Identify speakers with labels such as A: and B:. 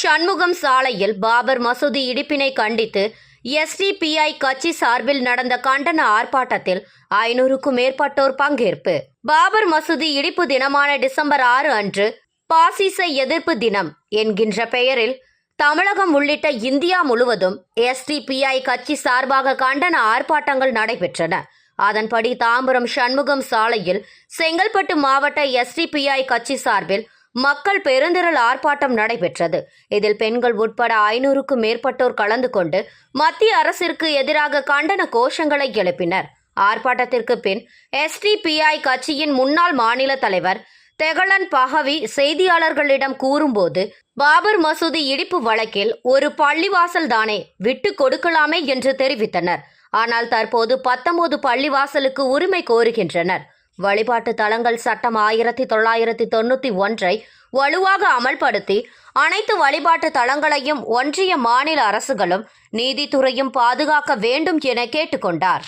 A: சண்முகம் சாலையில் பாபர் மசூதி இடிப்பினை கண்டித்து எஸ்டிபிஐ கட்சி சார்பில் நடந்த கண்டன ஆர்ப்பாட்டத்தில் ஐநூறுக்கும் மேற்பட்டோர் பங்கேற்பு. பாபர் மசூதி இடிப்பு தினமான டிசம்பர் ஆறு அன்று பாசிச எதிர்ப்பு தினம் என்கின்ற பெயரில் தமிழகம் உள்ளிட்ட இந்தியா முழுவதும் எஸ்டிபிஐ கட்சி சார்பாக கண்டன ஆர்ப்பாட்டங்கள் நடைபெற்றன. அதன்படி தாம்பரம் சண்முகம் சாலையில் செங்கல்பட்டு மாவட்ட எஸ்டிபிஐ கட்சி சார்பில் மக்கள் பெருந்திரள் ஆர்ப்பாட்டம் நடைபெற்றது. இதில் பெண்கள் உட்பட ஐநூறுக்கும் மேற்பட்டோர் கலந்து கொண்டு மத்திய அரசிற்கு எதிராக கண்டன கோஷங்களை எழுப்பினர். ஆர்ப்பாட்டத்திற்கு பின் எஸ்டிபிஐ கட்சியின் முன்னாள் மாநில தலைவர் தெகலன் பஹவி செய்தியாளர்களிடம் கூறும்போது பாபர் மசூதி இடிப்பு வழக்கில் ஒரு பள்ளிவாசல் தானே விட்டு கொடுக்கலாமே என்று தெரிவித்தனர். ஆனால் தற்போது பத்தொன்பது பள்ளிவாசலுக்கு உரிமை கோருகின்றனர். வழிபாட்டு தலங்கள் சட்டம் ஆயிரத்தி தொள்ளாயிரத்தி தொண்ணூத்தி ஒன்றை வலுவாக அமல்படுத்தி அனைத்து வழிபாட்டு தலங்களையும் ஒன்றிய மாநில அரசுகளும் நீதித்துறையும் பாதுகாக்க வேண்டும் என கேட்டுக்கொண்டார்.